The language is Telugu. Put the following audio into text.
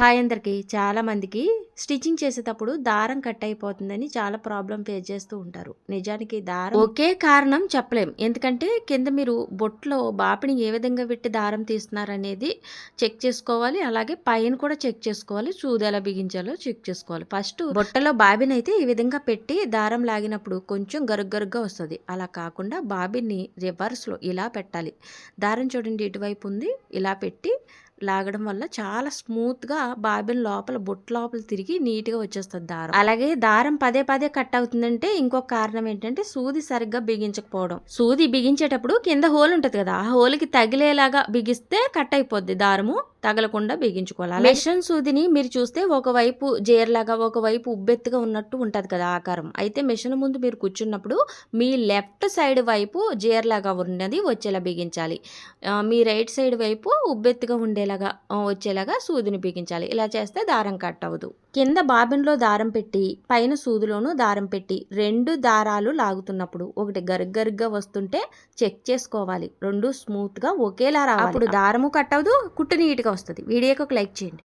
హాయ్ అందరికీ. చాలామందికి స్టిచ్చింగ్ చేసేటప్పుడు దారం కట్ అయిపోతుందని చాలా ప్రాబ్లం ఫేస్ చేస్తూ ఉంటారు. నిజానికి దారం ఒకే కారణం చెప్పలేం. ఎందుకంటే కింద మీరు బొట్లో బాపిని ఏ విధంగా పెట్టి దారం తీస్తున్నారు అనేది చెక్ చేసుకోవాలి. అలాగే పైన కూడా చెక్ చేసుకోవాలి. చూది ఎలా బిగించాలో చెక్ చేసుకోవాలి. ఫస్ట్ బొట్టలో బాబిని అయితే ఈ విధంగా పెట్టి దారం లాగినప్పుడు కొంచెం గరుగ్గరుగ్గా వస్తుంది. అలా కాకుండా బాబిని రివర్స్లో ఇలా పెట్టాలి. దారం చూడండి ఇటువైపు ఉంది. ఇలా పెట్టి లాగడం వల్ల చాలా స్మూత్గా బాబిన్ లోపల బొట్టు లోపల తిరిగి నీట్గా వచ్చేస్తుంది దారం. అలాగే దారం పదే పదే కట్ అవుతుందంటే ఇంకొక కారణం ఏంటంటే సూది సరిగ్గా బిగించకపోవడం. సూది బిగించేటప్పుడు కింద హోల్ ఉంటది కదా ఆ హోల్కి తగిలేలాగా బిగిస్తే కట్ అయిపోద్ది దారము. తగలకుండా బిగించుకోవాలి. మెషిన్ సూదిని మీరు చూస్తే ఒకవైపు జేర్లాగా ఒకవైపు ఉబ్బెత్తుగా ఉన్నట్టు ఉంటది కదా ఆకారం. అయితే మెషిన్ ముందు మీరు కూర్చున్నప్పుడు మీ లెఫ్ట్ సైడ్ వైపు జేర్లాగా ఉన్నది వచ్చేలా బిగించాలి. మీ రైట్ సైడ్ వైపు ఉబ్బెత్తుగా ఉండేలాగా వచ్చేలాగా సూదిని బిగించాలి. ఇలా చేస్తే దారం కట్ అవ్వదు. కింద బాబిన్లో దారం పెట్టి పైన సూదిలోనూ దారం పెట్టి రెండు దారాలు లాగుతున్నప్పుడు ఒకటి గరుగ్గరుగ్గా వస్తుంటే చెక్ చేసుకోవాలి. రెండు స్మూత్గా ఒకేలా రావాలి. అప్పుడు దారము కట్ అవ్వదు కుట్టు నీట్గా వస్తుంది. వీడియోకి ఒక లైక్ చేయండి.